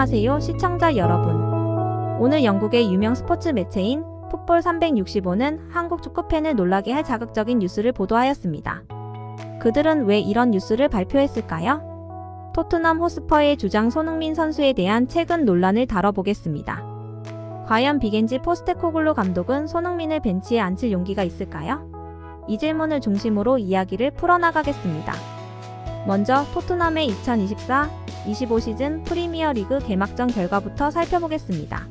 안녕하세요, 시청자 여러분. 오늘 영국의 유명 스포츠 매체인 풋볼 365는 한국 축구팬을 놀라게 할 자극적인 뉴스를 보도하였습니다. 그들은 왜 이런 뉴스를 발표했을까요? 토트넘 호스퍼의 주장 손흥민 선수에 대한 최근 논란을 다뤄보겠습니다. 과연 비겐지 포스테코글루 감독은 손흥민을 벤치에 앉힐 용기가 있을까요? 이 질문을 중심으로 이야기를 풀어나가겠습니다. 먼저 토트넘의 2024-25 시즌 프리미어 리그 개막전 결과부터 살펴보겠습니다.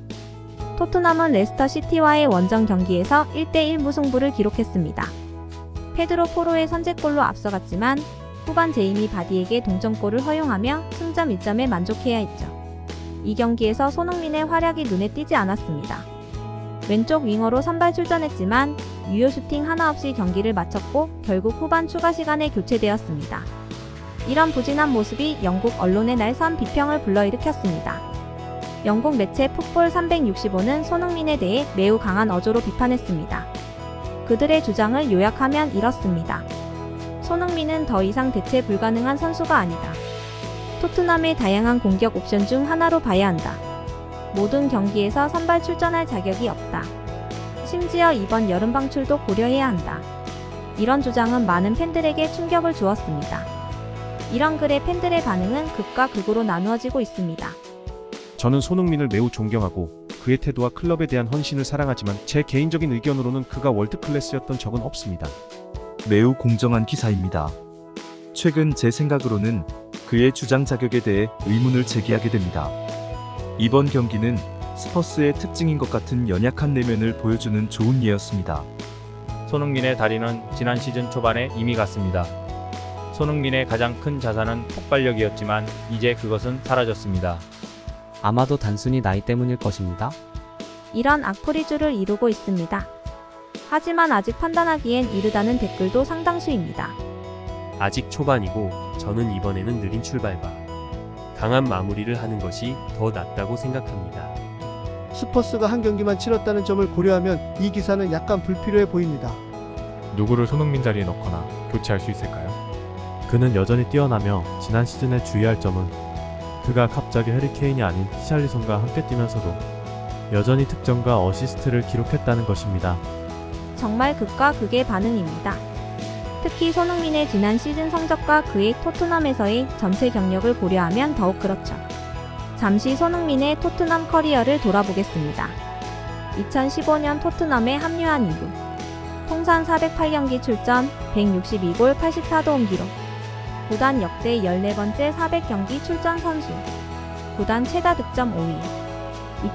토트넘은 레스터 시티와의 원정 경기에서 1대1 무승부를 기록했습니다. 페드로 포로의 선제골로 앞서갔지만 후반 제이미 바디에게 동점골을 허용하며 승점 1점에 만족해야 했죠. 이 경기에서 손흥민의 활약이 눈에 띄지 않았습니다. 왼쪽 윙어로 선발 출전했지만 유효 슈팅 하나 없이 경기를 마쳤고 결국 후반 추가 시간에 교체되었습니다. 이런 부진한 모습이 영국 언론의 날선 비평을 불러일으켰습니다. 영국 매체 풋볼 365는 손흥민에 대해 매우 강한 어조로 비판했습니다. 그들의 주장을 요약하면 이렇습니다. 손흥민은 더 이상 대체 불가능한 선수가 아니다. 토트넘의 다양한 공격 옵션 중 하나로 봐야 한다. 모든 경기에서 선발 출전할 자격이 없다. 심지어 이번 여름 방출도 고려해야 한다. 이런 주장은 많은 팬들에게 충격을 주었습니다. 이런 글의 팬들의 반응은 극과 극으로 나누어지고 있습니다. 저는 손흥민을 매우 존경하고 그의 태도와 클럽에 대한 헌신을 사랑하지만 제 개인적인 의견으로는 그가 월드 클래스였던 적은 없습니다. 매우 공정한 기사입니다. 최근 제 생각으로는 그의 주장 자격에 대해 의문을 제기하게 됩니다. 이번 경기는 스퍼스의 특징인 것 같은 연약한 내면을 보여주는 좋은 예였습니다. 손흥민의 다리는 지난 시즌 초반에 이미 갔습니다. 손흥민의 가장 큰 자산은 폭발력이었지만 이제 그것은 사라졌습니다. 아마도 단순히 나이 때문일 것입니다. 이런 악플이주를 이루고 있습니다. 하지만 아직 판단하기엔 이르다는 댓글도 상당수입니다. 아직 초반이고 저는 이번에는 느린 출발과 강한 마무리를 하는 것이 더 낫다고 생각합니다. 스퍼스가 한 경기만 치렀다는 점을 고려하면 이 기사는 약간 불필요해 보입니다. 누구를 손흥민 자리에 넣거나 교체할 수 있을까요? 그는 여전히 뛰어나며 지난 시즌에 주의할 점은 그가 갑자기 해리케인이 아닌 히샬리손과 함께 뛰면서도 여전히 득점과 어시스트를 기록했다는 것입니다. 정말 극과 극의 반응입니다. 특히 손흥민의 지난 시즌 성적과 그의 토트넘에서의 전체 경력을 고려하면 더욱 그렇죠. 잠시 손흥민의 토트넘 커리어를 돌아보겠습니다. 2015년 토트넘에 합류한 이후 통산 408경기 출전, 162골 84도움 기록, 구단 역대 14번째 400경기 출전 선수, 구단 최다 득점 5위,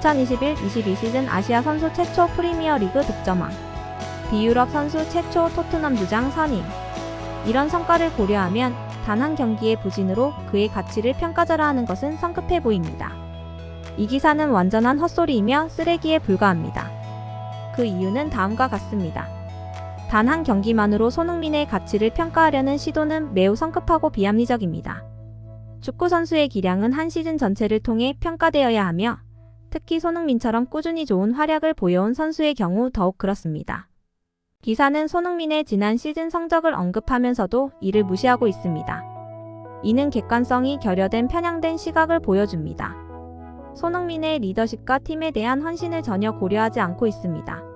2021-22 시즌 아시아 선수 최초 프리미어 리그 득점왕, 비유럽 선수 최초 토트넘 주장 선임. 이런 성과를 고려하면 단 한 경기의 부진으로 그의 가치를 평가절하하는 것은 성급해 보입니다. 이 기사는 완전한 헛소리이며 쓰레기에 불과합니다. 그 이유는 다음과 같습니다. 단 한 경기만으로 손흥민의 가치를 평가하려는 시도는 매우 성급하고 비합리적입니다. 축구 선수의 기량은 한 시즌 전체를 통해 평가되어야 하며 특히 손흥민처럼 꾸준히 좋은 활약을 보여온 선수의 경우 더욱 그렇습니다. 기사는 손흥민의 지난 시즌 성적을 언급하면서도 이를 무시하고 있습니다. 이는 객관성이 결여된 편향된 시각을 보여줍니다. 손흥민의 리더십과 팀에 대한 헌신을 전혀 고려하지 않고 있습니다.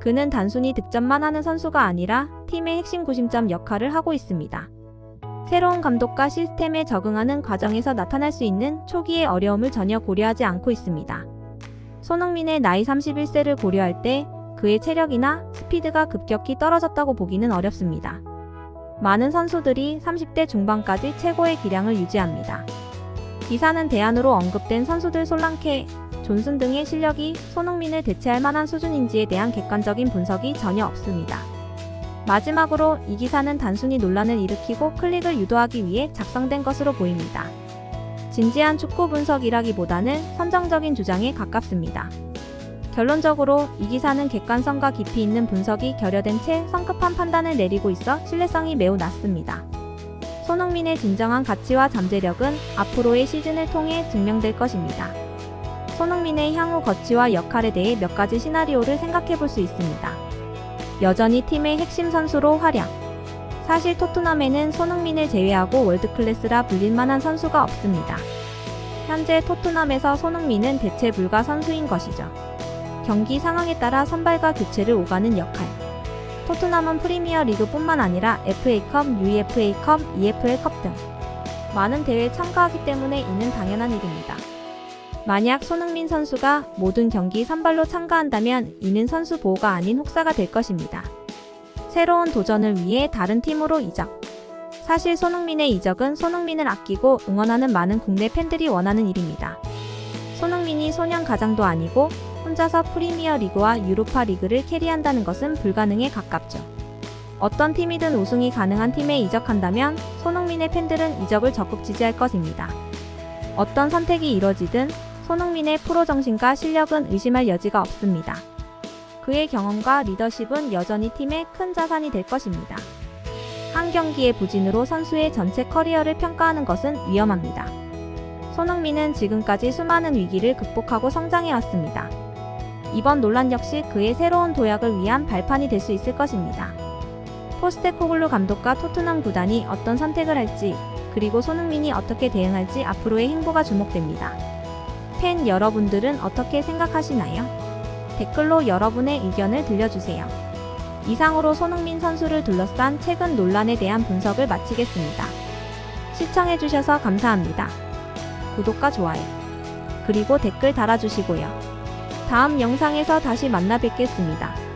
그는 단순히 득점만 하는 선수가 아니라 팀의 핵심 구심점 역할을 하고 있습니다. 새로운 감독과 시스템에 적응하는 과정에서 나타날 수 있는 초기의 어려움을 전혀 고려하지 않고 있습니다. 손흥민의 나이 31세를 고려할 때 그의 체력이나 스피드가 급격히 떨어졌다고 보기는 어렵습니다. 많은 선수들이 30대 중반까지 최고의 기량을 유지합니다. 기사는 대안으로 언급된 선수들 솔랑케, 존슨 등의 실력이 손흥민을 대체할 만한 수준인지에 대한 객관적인 분석이 전혀 없습니다. 마지막으로 이 기사는 단순히 논란을 일으키고 클릭을 유도하기 위해 작성된 것으로 보입니다. 진지한 축구 분석이라기보다는 선정적인 주장에 가깝습니다. 결론적으로 이 기사는 객관성과 깊이 있는 분석이 결여된 채 성급한 판단을 내리고 있어 신뢰성이 매우 낮습니다. 손흥민의 진정한 가치와 잠재력은 앞으로의 시즌을 통해 증명될 것입니다. 손흥민의 향후 거치와 역할에 대해 몇 가지 시나리오를 생각해 볼 수 있습니다. 여전히 팀의 핵심 선수로 활약. 사실 토트넘에는 손흥민을 제외하고 월드클래스라 불릴 만한 선수가 없습니다. 현재 토트넘에서 손흥민은 대체 불가 선수인 것이죠. 경기 상황에 따라 선발과 교체를 오가는 역할. 토트넘은 프리미어 리그뿐만 아니라 FA컵, UEFA컵, EFL컵 등 많은 대회에 참가하기 때문에 이는 당연한 일입니다. 만약 손흥민 선수가 모든 경기 선발로 참가한다면 이는 선수 보호가 아닌 혹사가 될 것입니다. 새로운 도전을 위해 다른 팀으로 이적. 사실 손흥민의 이적은 손흥민을 아끼고 응원하는 많은 국내 팬들이 원하는 일입니다. 손흥민이 소년 가장도 아니고 혼자서 프리미어 리그와 유로파 리그를 캐리한다는 것은 불가능에 가깝죠. 어떤 팀이든 우승이 가능한 팀에 이적한다면 손흥민의 팬들은 이적을 적극 지지할 것입니다. 어떤 선택이 이뤄지든 손흥민의 프로 정신과 실력은 의심할 여지가 없습니다. 그의 경험과 리더십은 여전히 팀의 큰 자산이 될 것입니다. 한 경기의 부진으로 선수의 전체 커리어를 평가하는 것은 위험합니다. 손흥민은 지금까지 수많은 위기를 극복하고 성장해 왔습니다. 이번 논란 역시 그의 새로운 도약을 위한 발판이 될 수 있을 것입니다. 포스테코글루 감독과 토트넘 구단이 어떤 선택을 할지, 그리고 손흥민이 어떻게 대응할지 앞으로의 행보가 주목됩니다. 팬 여러분들은 어떻게 생각하시나요? 댓글로 여러분의 의견을 들려주세요. 이상으로 손흥민 선수를 둘러싼 최근 논란에 대한 분석을 마치겠습니다. 시청해주셔서 감사합니다. 구독과 좋아요, 그리고 댓글 달아주시고요. 다음 영상에서 다시 만나 뵙겠습니다.